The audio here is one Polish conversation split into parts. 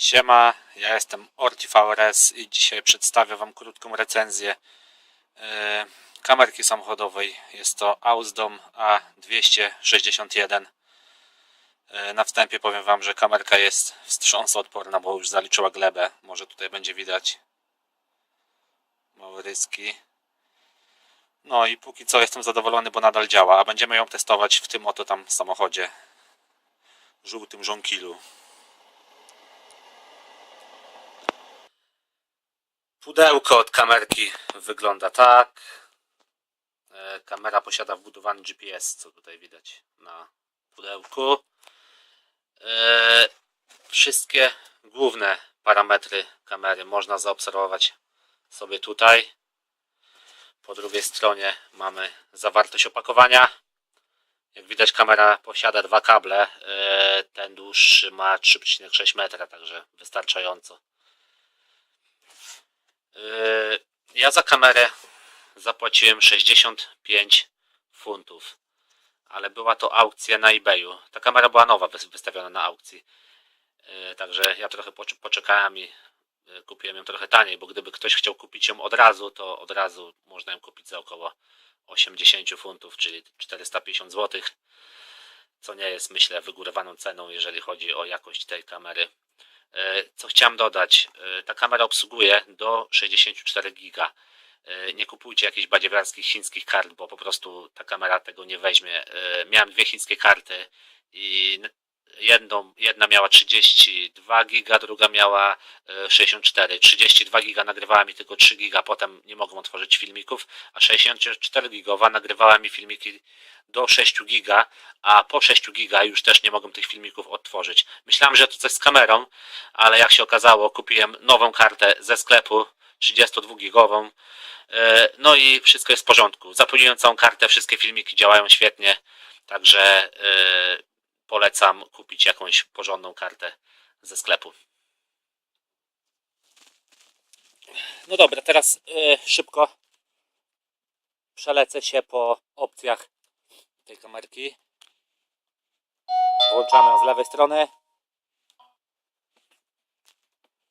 Siema, ja jestem OrtiVRS i dzisiaj przedstawię Wam krótką recenzję e, kamerki samochodowej. Jest to Ausdom A261. E, Na wstępie powiem Wam, że kamerka jest wstrząsodporna, bo już zaliczyła glebę. Może tutaj będzie widać małe ryski. No i póki co jestem zadowolony, bo nadal działa, a będziemy ją testować w tym oto tam samochodzie. Żółtym żonkilu. Pudełko od kamerki wygląda tak. E, Kamera posiada wbudowany GPS, co tutaj widać na pudełku. E, Wszystkie główne parametry kamery można zaobserwować sobie tutaj. Po drugiej stronie mamy zawartość opakowania. Jak widać kamera posiada dwa kable. E, Ten dłuższy ma 3,6 metra, także wystarczająco. Yy, Ja za kamerę zapłaciłem 65 funtów, ale była to aukcja na eBayu. Ta kamera była nowa, wys- wystawiona na aukcji. Yy, Także ja trochę poczekałem i yy, kupiłem ją trochę taniej, bo gdyby ktoś chciał kupić ją od razu, to od razu można ją kupić za około 80 funtów, czyli 450 zł, co nie jest myślę wygórowaną ceną, jeżeli chodzi o jakość tej kamery. E, Co chciałem dodać, e, ta kamera obsługuje do 64 giga. E, Nie kupujcie jakichś badziewiarskich chińskich kart, bo po prostu ta kamera tego nie weźmie. Miałem dwie chińskie karty i jedną, jedna miała 32 giga, druga miała e, 64. 32 giga nagrywała mi tylko 3 giga, potem nie mogłem otworzyć filmików, a 64 gigowa nagrywała mi filmiki do 6 giga, a po 6 giga już też nie mogłem tych filmików odtworzyć. Myślałem, że to coś z kamerą, ale jak się okazało, kupiłem nową kartę ze sklepu 32-gigową. E, No i wszystko jest w porządku. Zapełniłem całą kartę, wszystkie filmiki działają świetnie, także e, polecam kupić jakąś porządną kartę ze sklepu. No dobra, teraz e, szybko przelecę się po opcjach tej kamerki. Włączamy ją z lewej strony.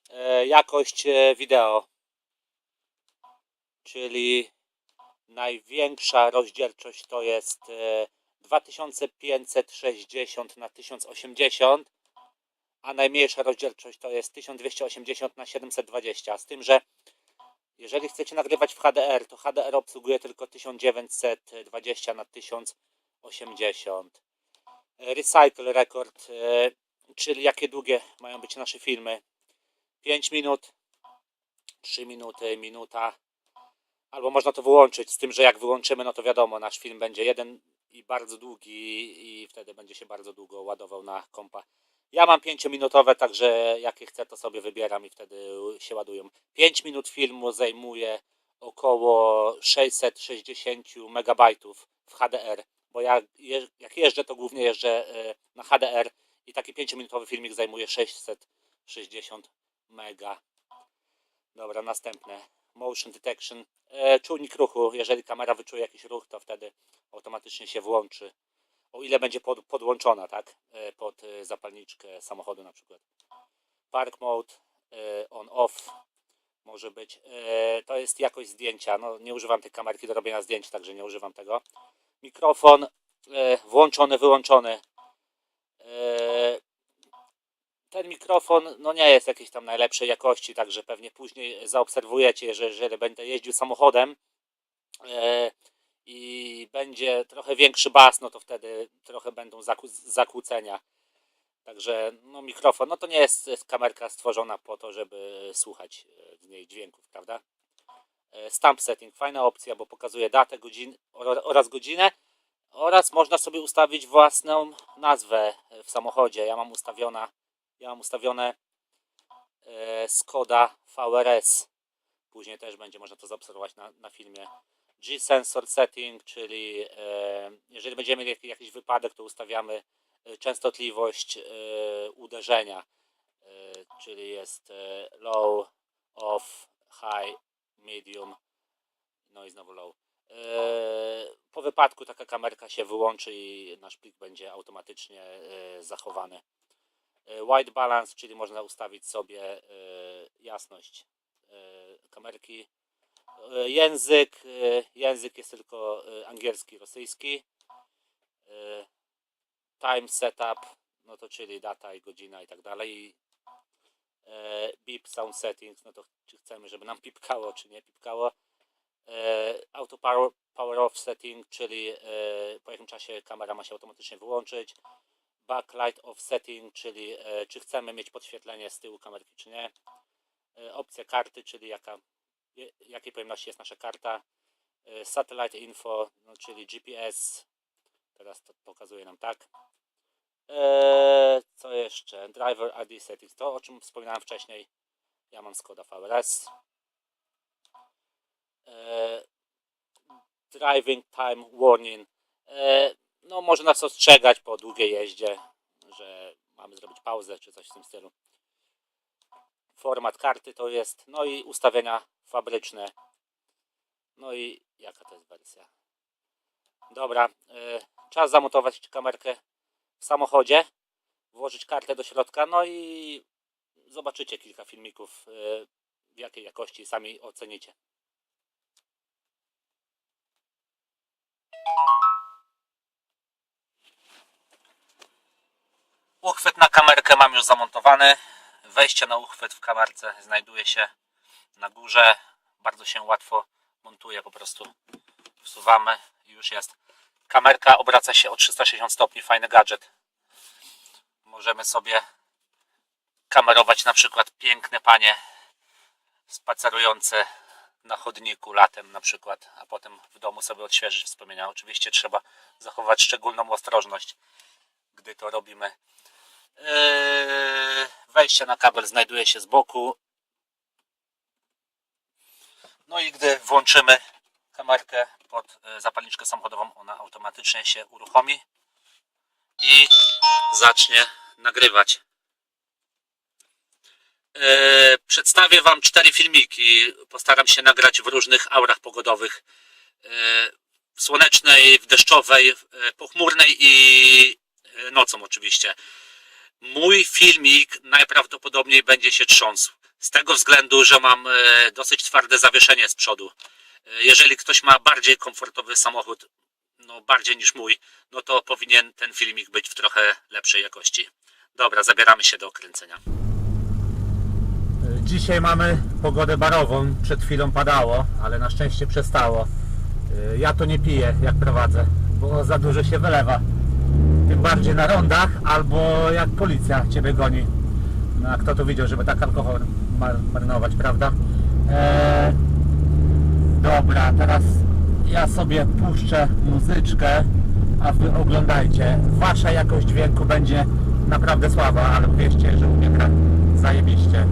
E, jakość e, wideo, czyli największa rozdzielczość to jest 2560 na 1080, a najmniejsza rozdzielczość to jest 1280 na 720. Z tym, że jeżeli chcecie nagrywać w HDR, to HDR obsługuje tylko 1920 na 1080. Recycle record, e, czyli jakie długie mają być nasze filmy. 5 minut, 3 minuty, minuta. Albo można to wyłączyć, z tym, że jak wyłączymy, no to wiadomo, nasz film będzie jeden i bardzo długi i wtedy będzie się bardzo długo ładował na kompa. Ja mam 5-minutowe, także jakie chcę, to sobie wybieram i wtedy się ładują. 5 minut filmu zajmuje około 660 megabajtów w HDR, bo ja jak jeżdżę, to głównie jeżdżę e, na HDR i taki 5-minutowy filmik zajmuje 660 mega. Dobra, następne. Motion detection. E, czujnik ruchu. Jeżeli kamera wyczuje jakiś ruch, to wtedy automatycznie się włączy. O ile będzie pod, podłączona, tak? E, pod e, zapalniczkę samochodu na przykład. Park mode, e, on off może być. To jest jakość zdjęcia. No, nie używam tej kamerki do robienia zdjęć, także nie używam tego. Mikrofon włączony, wyłączony. E, ten mikrofon no nie jest jakiejś tam najlepszej jakości, także pewnie później zaobserwujecie, że jeżeli będę jeździł samochodem e, i będzie trochę większy bas, no to wtedy trochę będą zakłó- zakłócenia. Także no mikrofon, no to nie jest kamerka stworzona po to, żeby słuchać e, z niej dźwięków, prawda? E, Stamp setting, fajna opcja, bo pokazuje datę godzin, or- oraz godzinę oraz można sobie ustawić własną nazwę e, w samochodzie. Ja mam ustawiona ja mam ustawione e, Skoda VRS. Później też będzie można to zaobserwować na, na filmie. G-Sensor Setting, czyli e, jeżeli będziemy mieli jak- jakiś wypadek, to ustawiamy e, częstotliwość e, uderzenia. E, czyli jest e, low, off, high, medium, no i znowu low. E, po wypadku taka kamerka się wyłączy i nasz plik będzie automatycznie e, zachowany. E, White balance, czyli można ustawić sobie e, jasność e, kamerki. Język, język jest tylko angielski, rosyjski. Time setup, no to czyli data i godzina i tak dalej. Beep sound settings, no to czy chcemy, żeby nam pipkało, czy nie pipkało. Auto power, power off setting, czyli po jakim czasie kamera ma się automatycznie wyłączyć. Backlight off setting, czyli e, czy chcemy mieć podświetlenie z tyłu kamerki, czy nie. E, Opcja karty, czyli jaka, jakiej pojemności jest nasza karta. E, Satellite info, no, czyli GPS. Teraz to pokazuje nam tak. Eee, co jeszcze? Driver ID settings. To o czym wspominałem wcześniej. Ja mam Skoda VRS. Eee, driving time warning. Eee, no może nas ostrzegać po długiej jeździe, że mamy zrobić pauzę czy coś w tym stylu. Format karty to jest. No i ustawienia fabryczne. No i jaka to jest wersja? Dobra, eee, czas zamontować kamerkę w samochodzie, włożyć kartę do środka, no i zobaczycie kilka filmików, y, w jakiej jakości sami ocenicie. Uchwyt na kamerkę mam już zamontowany. Wejście na uchwyt w kamerce znajduje się na górze. Bardzo się łatwo montuje, po prostu wsuwamy i już jest. Kamerka obraca się o 360 stopni, fajny gadżet. Możemy sobie kamerować na przykład piękne panie spacerujące na chodniku latem na przykład, a potem w domu sobie odświeżyć wspomnienia. Oczywiście trzeba zachować szczególną ostrożność, gdy to robimy. Eee, Wejście na kabel znajduje się z boku. No i gdy włączymy kamerkę pod e, zapalniczkę samochodową, ona automatycznie się uruchomi i zacznie nagrywać. E, Przedstawię Wam cztery filmiki. Postaram się nagrać w różnych aurach pogodowych. W słonecznej, w deszczowej, e, pochmurnej i e, nocą oczywiście. Mój filmik najprawdopodobniej będzie się trząsł. Z tego względu, że mam e, dosyć twarde zawieszenie z przodu. E, Jeżeli ktoś ma bardziej komfortowy samochód, no bardziej niż mój, no to powinien ten filmik być w trochę lepszej jakości. Dobra, zabieramy się do kręcenia. Dzisiaj mamy pogodę barową. Przed chwilą padało, ale na szczęście przestało. E, Ja to nie piję, jak prowadzę, bo za dużo się wylewa. Tym bardziej na rondach, albo jak policja Ciebie goni. No a kto to widział, żeby tak alkohol mar- marnować, prawda? Eee, dobra, teraz ja sobie puszczę muzyczkę, a Wy oglądajcie. Wasza jakość dźwięku będzie naprawdę słaba, ale wierzcie, że u mnie gra zajebiście.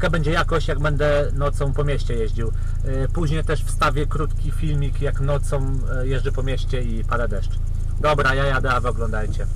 Jaka będzie jakość, jak będę nocą po mieście jeździł. Y, Później też wstawię krótki filmik, jak nocą y, jeżdżę po mieście i pada deszcz. Dobra, ja jadę, a wy oglądajcie.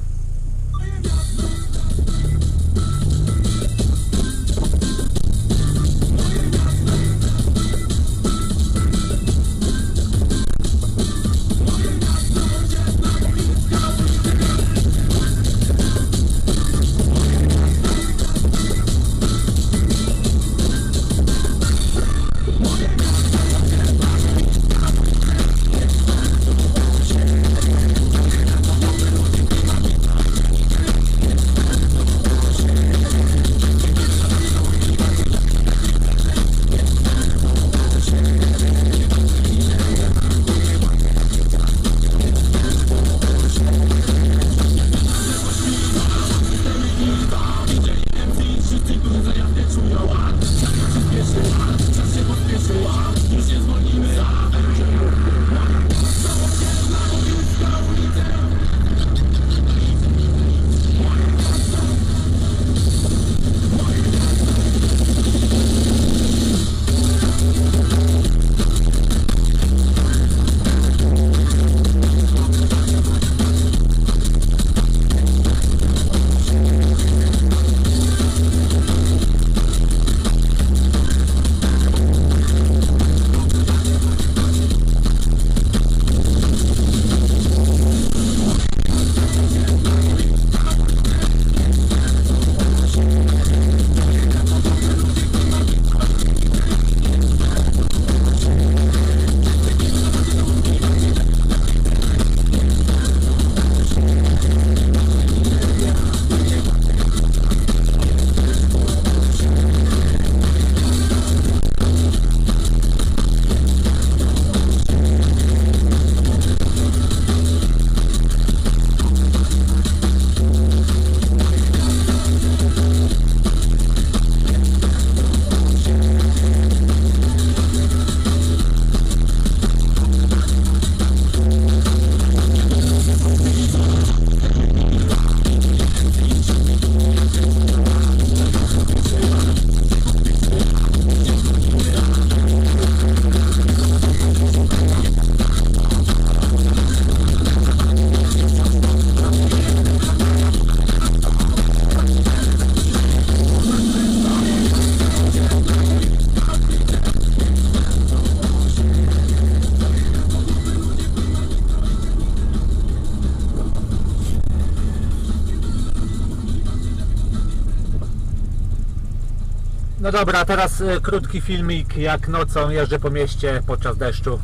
Dobra, teraz y, krótki filmik, jak nocą jeżdżę po mieście podczas deszczu.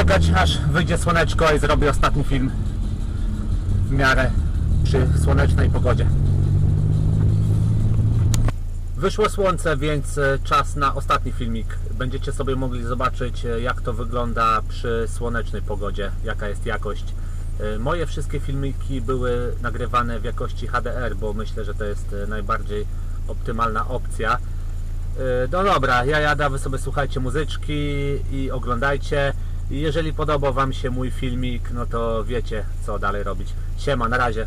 Czekać, aż wyjdzie słoneczko i zrobię ostatni film w miarę przy słonecznej pogodzie. Wyszło słońce, więc e, czas na ostatni filmik. Będziecie sobie mogli zobaczyć, e, jak to wygląda przy słonecznej pogodzie, jaka jest jakość. E, Moje wszystkie filmiki były nagrywane w jakości HDR, bo myślę, że to jest najbardziej optymalna opcja. No dobra, ja jadę, wy sobie słuchajcie muzyczki i oglądajcie. I jeżeli podobał Wam się mój filmik, no to wiecie co dalej robić. Siema, na razie.